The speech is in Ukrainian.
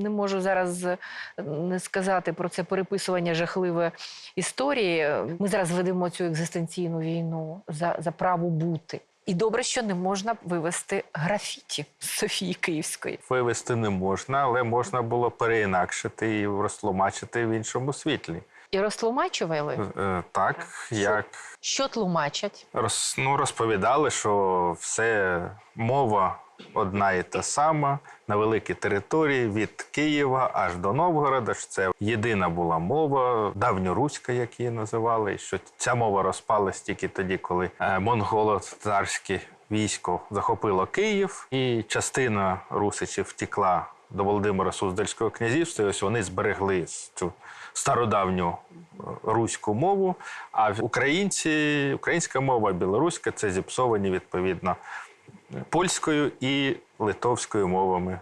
Не можу зараз е, не сказати про це переписування жахливої історії. Ми зараз ведемо цю екзистенційну війну за, за право бути. І добре, що не можна вивести графіті з Софії Київської. Вивести не можна, але можна було переінакшити і розтлумачити в іншому світлі. І розтлумачували, Е, Так, як що тлумачать. роз, ну, розповідали, що все мова одна і та сама на великій території від Києва аж до Новгорода. що Це єдина була мова, давньоруська, як її називали. Що ця мова розпалась тільки тоді, коли е, монголо-татарське військо захопило Київ, і частина русичів втекла до Володимира Суздальського князівства. І ось вони зберегли цю стародавню е, руську мову. А українці, українська мова, білоруська це зіпсовані відповідно польською і литовською мовами